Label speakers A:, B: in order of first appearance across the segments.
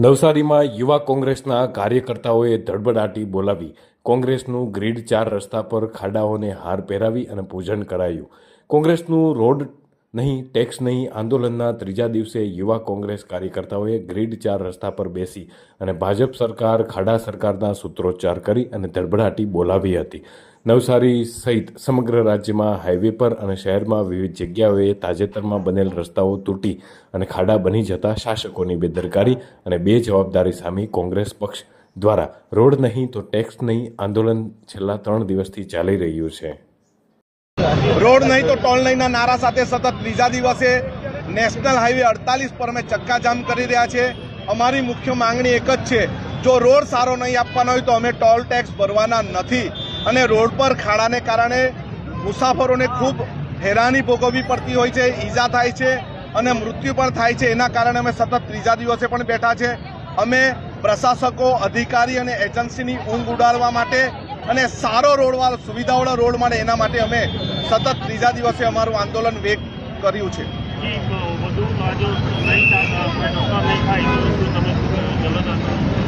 A: નવસારીમાં યુવા કોંગ્રેસના કાર્યકર્તાઓએ ધડબડાટી બોલાવી. કોંગ્રેસનું ગ્રીડ ચાર રસ્તા પર ખાડાઓને હાર પહેરાવી અને પૂજન કરાયું. કોંગ્રેસનું રોડ નહીં, ટેક્સ નહીં, આંદોલનના ત્રીજા દિવસે યુવા કોંગ્રેસ કાર્યકર્તાઓએ ગ્રીડ ચાર રસ્તા પર બેસી અને ભાજપ સરકાર, ખાડા સરકારના સૂત્રોચ્ચાર કરી અને ધડબડાટી બોલાવી હતી. નવસારી સહિત સમગ્ર રાજ્યમાં હાઈવે પર અને શહેરમાં વિવિધ જગ્યાઓએ તાજેતરમાં બનેલ રસ્તાઓ તૂટી અને ખાડા બની જતા શાસકોની બેદરકારી અને બે જવાબદારી સામે કોંગ્રેસ પક્ષ દ્વારા રોડ નહીં તો ટેક્સ નહીં, આંદોલન છેલ્લા ત્રણ દિવસથી ચાલી રહ્યું છે.
B: રોડ નહીં તો ટોલ નહીંના નારા સાથે સતત ત્રીજા દિવસે નેશનલ હાઈવે અડતાલીસ પર અમે ચક્કાજામ કરી રહ્યા છે અમારી મુખ્ય માંગણી એક જ છે, જો રોડ સારો નહીં આપવાનો હોય તો અમે ટોલ ટેક્સ ભરવાના નથી. અને રોડ પર ખાડાને કારણે મુસાફરોને ખૂબ હેરાની ભોગવવી પડતી હોય છે, ઈજા થાય છે અને મૃત્યુ પણ થાય છે. એના કારણે અમે સતત ત્રીજા દિવસે પણ બેઠા છે. અમે પ્રશાસકો, અધિકારી અને એજન્સીની ઊંઘ ઉડાડવા માટે અને સારો રોડવાળો સુવિધાવાળો રોડ મળે એના માટે અમે સતત ત્રીજા દિવસે અમારું આંદોલન વેગ કર્યું છે.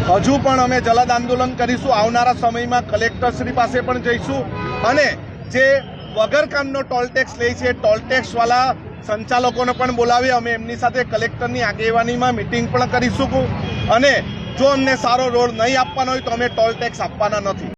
B: હજુ પણ અમે જલદ આંદોલન કરીશું. આવનારા સમયમાં કલેક્ટરશ્રી પાસે પણ જઈશું. અને જે વગર કામનો ટોલ લે છે ટોલટેક્સવાળા સંચાલકોને પણ બોલાવી અમે એમની સાથે કલેક્ટરની આગેવાનીમાં મિટિંગ પણ કરીશું. અને જો અમને સારો રોડ નહીં આપવાનો હોય તો અમે ટોલ ટેક્સ આપવાના નથી.